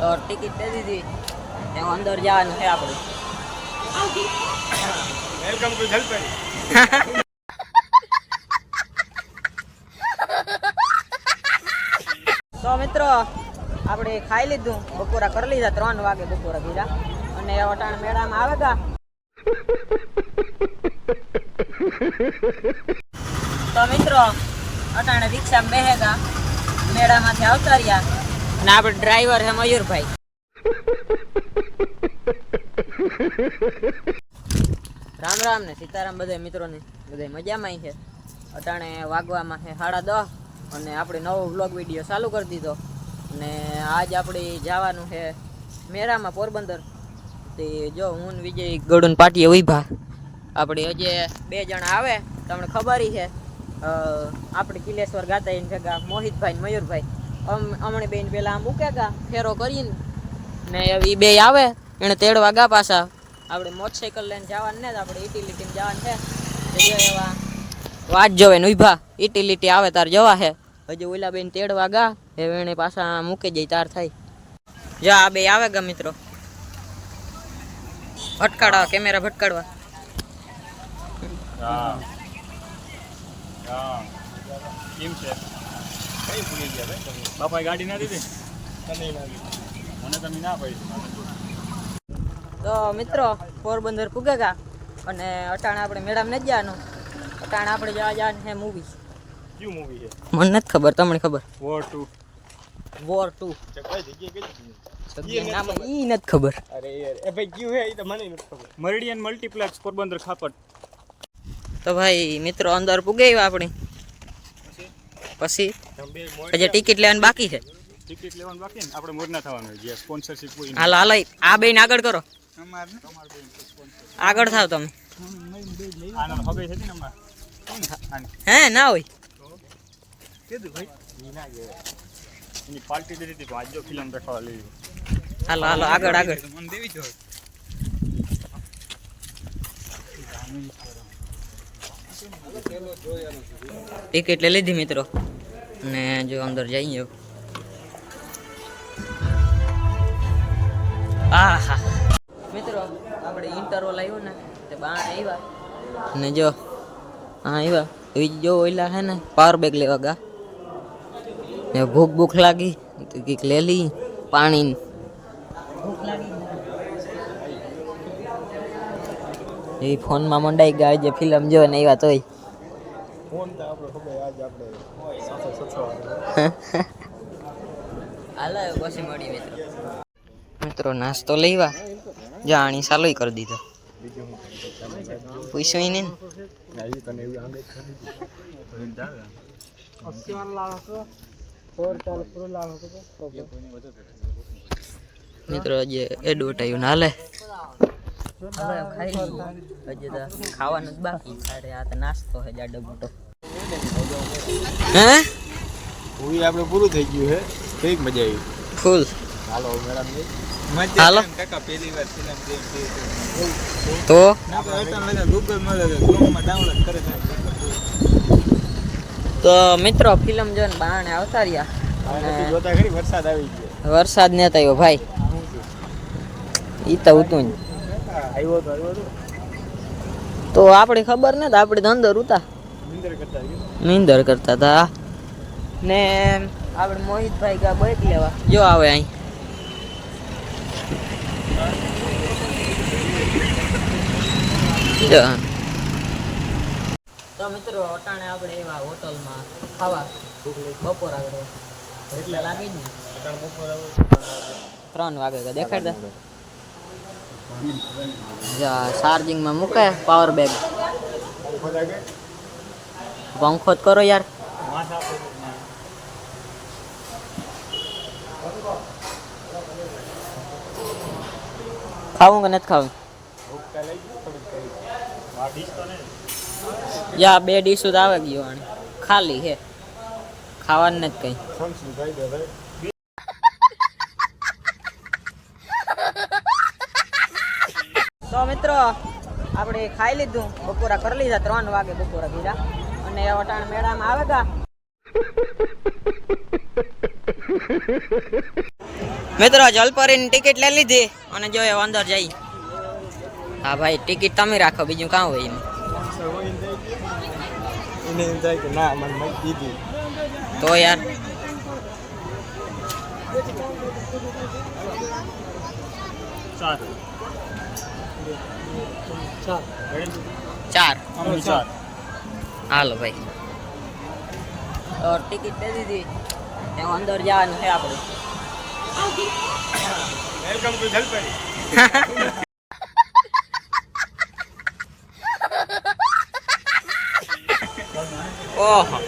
તો ટિકિટ દે દીધી. ત્યાં અંદર જવાનું છે આપણે વેલકમ ટુ જલપરી તો મિત્રો આપણે ખાઈ લીધું. બપોરા કરી લીધા ત્રણ વાગે બપોરા કીધા અને અટાણ મેળામાં આવે તા તો મિત્રો અટાણે રિક્ષામાં બેહેગા મેળામાંથી આવતા રહ્યા. અને આપણે ડ્રાઈવર છે મયુરભાઈ. રામ રામ ને સીતારામ બધા મિત્રોને. બધા મજામાં છે. અટાણે વાગવામાં છે સાડા દસ અને આપણે નવો વ્લોગ વીડિયો ચાલુ કરી દીધો. અને આજ આપણે જવાનું છે મેળામાં પોરબંદર. તે જો હું વિજય ગડુન પાટીએ ઊભા આપણે હજે બે જણા આવે, તમને ખબર છે. આપણે કિલેશ્વર ગાતા ભેગા મોહિતભાઈ મયુરભાઈ. અમણે બેન પેલા આમ મૂક્યા ફેરો કરીને. ને એ બે આવે, એને તેડવા ગા પાછા. આપણે મોટરસાઇકલ લઈને જવાનું ને આપણે યુટિલિટીમાં જવાનું છે. એવા વાટ જોવે ને ઊભા. યુટિલિટી આવે તાર જવા હે. હજી ઓલા બેન તેડવા ગા, હવે એને પાછા મૂકી જાય તાર થાય. જો આ બે આવે ગા મિત્રો. ભટકાડવા, કેમેરા ભટકાડવા. હા. હા. કેમ છે? કઈ ભૂલી ગયા ભાઈ? બાપાએ ગાડી ના દીધી? મને મને તમે ના પડી. તો મિત્રો પોરબંદર પૂગે ગા અને અટાણે આપણે મેડમ નથી જવાનું. અટાણે આપણે જવા જવાનું છે મૂવી કયું મૂવી છે? મને નથી ખબર તમને ખબર? વોર ટુ વોર ટુ નામ ઈ નથી ખબર. અરે યાર એ ભાઈ કયું હે ઈ તો મને નથી ખબર. મરીડિયન મલ્ટીપ્લેક્સ પોરબંદર ખાપટ તો ભાઈ મિત્રો અંદર પૂગે આપણે. પછી જે હજી ટિકિટ લેવાની બાકી છે. ટિકિટ લેવાનું બાકી ને? આપણે મોરના થવાનું જે સ્પોન્સરશિપ હોય હાલો હાલો આ બેન આગળ કરો. આગળ થાવ તમે. હે ના હોય કીધું ભાઈ ઈ ના ગયો એની પાર્ટી દીધી હતી તો ફિલ્મ દેખાવા લઈ હાલો હાલો આગળ આગળ. મને દેવી જોઈએ ટિકિટ લઈ લીધી મિત્રો? અને જો અંદર જઈએ આ હા મિત્રો, આપણે ઇન્ટરવલ આવ્યો ને, તે બાણ આવ્યા. ને જો હા આવ્યા. એ જો ઓઈલા હે ને, પાવર બેગ લેવા ગા. ને ભૂખ ભૂખ લાગી, તો કંઈક લે લી પાણી ભૂખ લાગી એ ફોનમાં મંડાઈ ગયા જે ફિલ્મ જો ને આવ્યા તોય ફોન તો આપણે ખબર આજ આપણે હાલો પછી મળી મિત્રો મિત્રો નાસ્તો લઈવા જાણી સાલોય કરી દીધો. પૂછ્યું ને. એવી મિત્રો જે એડવર્ટાઈઝ હાલે. હવે ખાઈ હજી તો ખાવાનું જ બાકી અરે આ તો નાસ્તો છે જાડો મોટો. હે? પૂરી આપણે પૂરું થઈ ગયું છે કંઈક મજા આવી? ફૂલ. હાલો મેડમ હાલો. કાકા પહેલી વાર ફિલ્મ તો? તો ગૂગલ મળે ડાઉનલોડ કરે તો મિત્રો ફિલ્મ જોઈને બહાને આવતા રહ્યા. અને જોતા ખરી વરસાદ આવી ગયો. વરસાદ ને આવ્યો ભાઈ. ઈ તો ઉતું જ આવ્યો તો આવ્યો તો. તો આપણે ખબર ને તો આપણે અંદર ઉતા. નિંદર કરતા ગયો નીંદર કરતા હતા ને આપણે મોહિતભાઈ ગા બાઈક લેવા. જો આવે અહીં. તો મિત્રો અટાણે આપણે એવા હોટલમાં ખાવા. બપોર આગળ. એટલે લાગી જ ને. ત્રણ વાગે તો દેખાડ દે. જા ચાર્જિંગમાં મૂકે પાવર બેગ પંખો જ કરો યાર. ખાવું કે નથી ખાવું? યા, બે ડીશ તો આવે ગયો આને ખાલી હે ખાવાનું નથી કઈ તો મિત્રો આપણે ખાઈ લીધું. બપોરા કરી લીધા ત્રણ વાગે બપોરા બીજા અને વટાણ મેળામાં આવે ગા. મિત્રો જલપરીની ટિકિટ લઈ લીધી અને જો એ અંદર જઈ. હા ભાઈ ટિકિટ તમે રાખો બીજું કાં હોય એમ. કે તો યાર. ચાલ ચાર. ચાર. હાલો ભાઈ. ટિકિટ દે દીધી. એમાં અંદર જવાનું છે આપણે વેલકમ ટુ જલપરી ઓહો.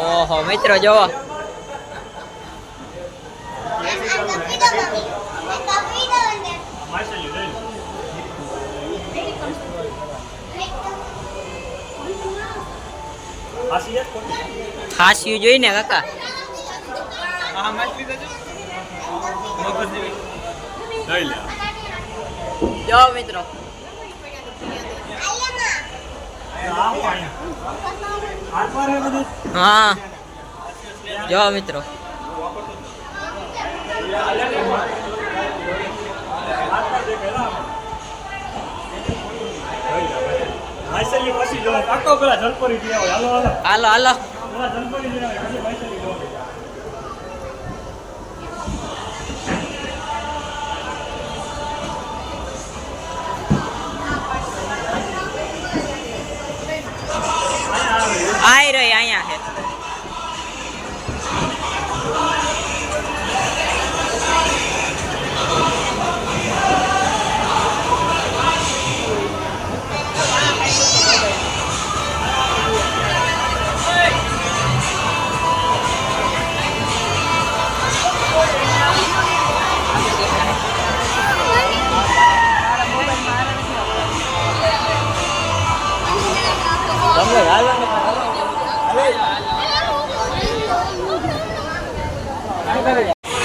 ઓહો મિત્રો જોવો. હાસી જોઈ ને જોઈને કાકા. જો મિત્રો. હા. જો મિત્રો. માછલી પછી જો કાકો પેલા જલપરી ગયા હોય હાલો હાલો. હાલો હાલો. પેલા જલપરી ગયા હોય પછી માછલી જો.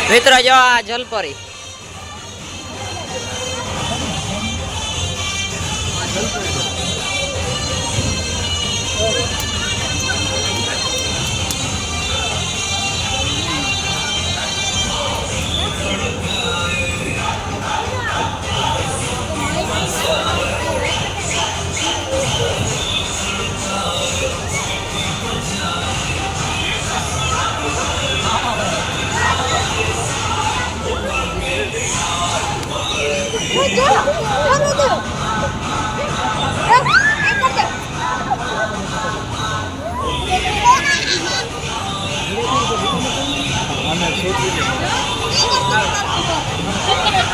મિત્રો જો આ જલપરી.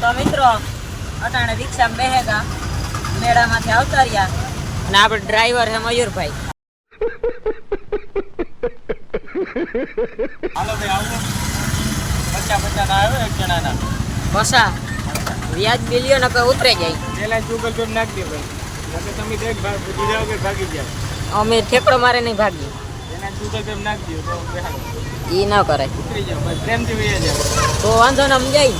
તો મિત્રો અટાણે રિક્ષા બેહેગા મેળામાંથી આવતા રહ્યા. અને આપણે ડ્રાઈવર છે મયુરભાઈ. હાલો ભાઈ આવો. પચાસ પચાસ આવ્યો એક જણાના. પસા વ્યાજ બિલિયો નકર ઉતરે જાય. પેલા ગૂગલ પે નાખી દે ભાઈ. તમે દેખ ભાગ વગર ભાગી જાય અમે ઠેકડો મારે નહીં ભાગી એના ગૂગલ પે નાખી દો તો. ઈ ન કરાય ઉતરી જાવ બસ પ્રેમથી વહી જાવ તો વાંધો ન સમજાય.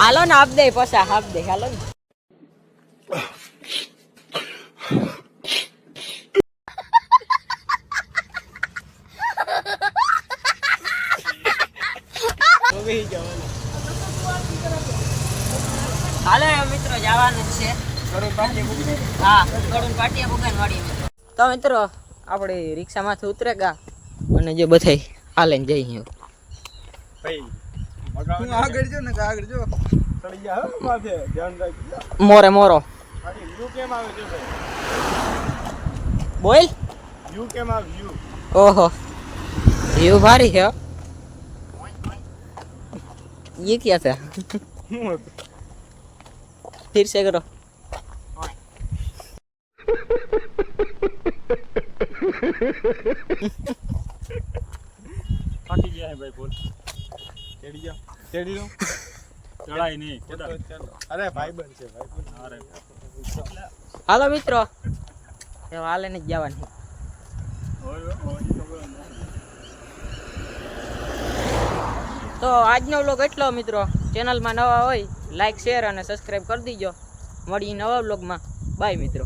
હાલો ને આપ દે પછી આપ દે. હાલો ને તો વહી જાવ હાલો એ મિત્રો જવાનું જ છે કરો પાછી બુક હા કડું પાટિયા બુકાન વાળી મિત્રો તો મિત્રો આપણે રિક્ષામાંથી ઉતરે ગા અને જે બધાય હાલે ને જઈએ ભાઈ હું આગળ જો ને કે આગળ જો ચડી જા હો માથે ધ્યાન રાખજો મોરે મોરો ગાડી બ્લુ કેમ આવે છે ભાઈ બોલ વ્યૂ કેમ આ વ્યૂ ઓહો વ્યू भारी है ये क्या था શું હતું फिर से करो થાકી ગયા હે ભાઈ બોલ તેડી જાઓ. તેડી લો ચડાય નહીં. અરે ભાઈબંધ છે ભાઈબંધ અરે. હાલો મિત્રો. એ હાલે ને જવાની. તો આજનો વ્લોગ એટલો મિત્રો. ચેનલમાં નવા હોય લાઈક શેર અને સબસ્ક્રાઈબ કરી દીજો. મળીએ નવા વ્લોગમાં બાય મિત્રો.